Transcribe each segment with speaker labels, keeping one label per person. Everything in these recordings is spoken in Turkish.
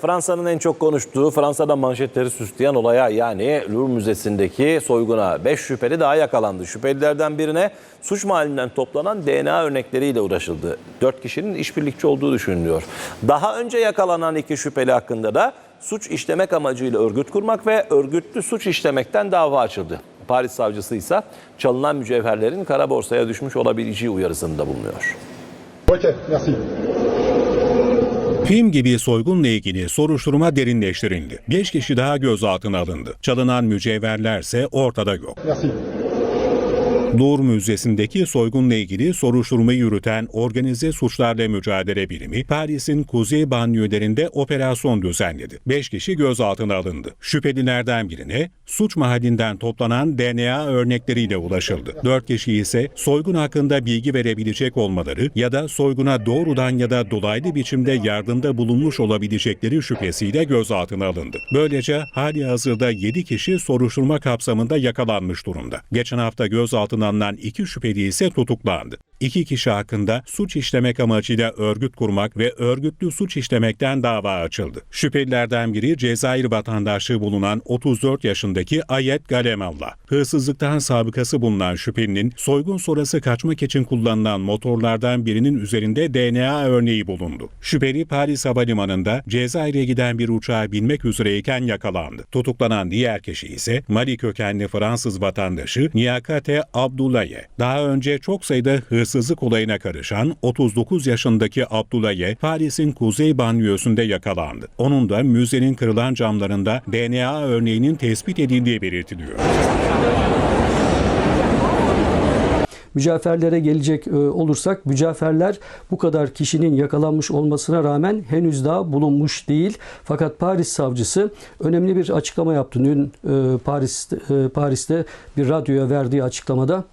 Speaker 1: Fransa'nın en çok konuştuğu, Fransa'da manşetleri süsleyen olaya yani Louvre Müzesi'ndeki soyguna 5 şüpheli daha yakalandı. Şüphelilerden birine suç mahallinden toplanan DNA örnekleriyle uğraşıldı. 4 kişinin işbirlikçi olduğu düşünülüyor. Daha önce yakalanan iki şüpheli hakkında da suç işlemek amacıyla örgüt kurmak ve örgütlü suç işlemekten dava açıldı. Paris savcısı ise çalınan mücevherlerin kara borsaya düşmüş olabileceği uyarısında bulunuyor.
Speaker 2: Ok, merci.
Speaker 3: Film gibi soygunla ilgili soruşturma derinleştirildi. 5 kişi daha gözaltına alındı. Çalınan mücevherlerse ortada yok.
Speaker 2: Merci.
Speaker 3: Louvre Müzesi'ndeki soygunla ilgili soruşturmayı yürüten Organize Suçlarla Mücadele Birimi, Paris'in kuzey banliyölerinde operasyon düzenledi. 5 kişi gözaltına alındı. Şüphelilerden birine suç mahallinden toplanan DNA örnekleriyle ulaşıldı. 4 kişi ise soygun hakkında bilgi verebilecek olmaları ya da soyguna doğrudan ya da dolaylı biçimde yardımda bulunmuş olabilecekleri şüphesiyle gözaltına alındı. Böylece hali hazırda 7 kişi soruşturma kapsamında yakalanmış durumda. Geçen hafta gözaltına alınan iki şüpheli ise tutuklandı. İki kişi hakkında suç işlemek amacıyla örgüt kurmak ve örgütlü suç işlemekten dava açıldı. Şüphelilerden biri Cezayir vatandaşlığı bulunan 34 yaşındaki Ayet Galemallah. Hırsızlıktan sabıkası bulunan şüphelinin soygun sonrası kaçmak için kullanılan motorlardan birinin üzerinde DNA örneği bulundu. Şüpheli Paris Havalimanı'nda Cezayir'e giden bir uçağa binmek üzereyken yakalandı. Tutuklanan diğer kişi ise Mali kökenli Fransız vatandaşı Niyakate Abdullaye. Daha önce çok sayıda hırsızlık olayına karışan 39 yaşındaki Abdullaye, Paris'in kuzey banliyösünde yakalandı. Onun da müzenin kırılan camlarında DNA örneğinin tespit edildiği belirtiliyor.
Speaker 4: Mücevherlere gelecek e, olursak mücevherler bu kadar kişinin yakalanmış olmasına rağmen henüz daha bulunmuş değil. Fakat Paris savcısı önemli bir açıklama yaptı. Dün e, Paris e, Paris'te bir radyoya verdiği açıklamada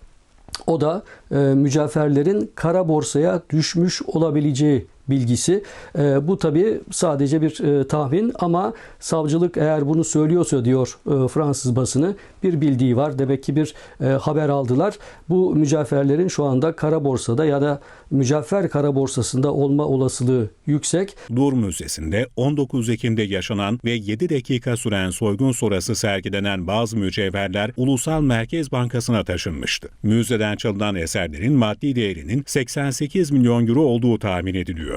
Speaker 4: o da e, mücevherlerin kara borsaya düşmüş olabileceği bilgisi. E, bu tabi sadece bir e, tahmin ama savcılık eğer bunu söylüyorsa diyor e, Fransız basını bir bildiği var. Demek ki bir e, haber aldılar. Bu mücevherlerin şu anda kara borsada ya da mücevher kara borsasında olma olasılığı yüksek.
Speaker 3: Louvre Müzesi'nde 19 Ekim'de yaşanan ve 7 dakika süren soygun sonrası sergilenen bazı mücevherler Ulusal Merkez Bankası'na taşınmıştı. Müzeden çalınan eserlerin maddi değerinin 88 milyon euro olduğu tahmin ediliyor.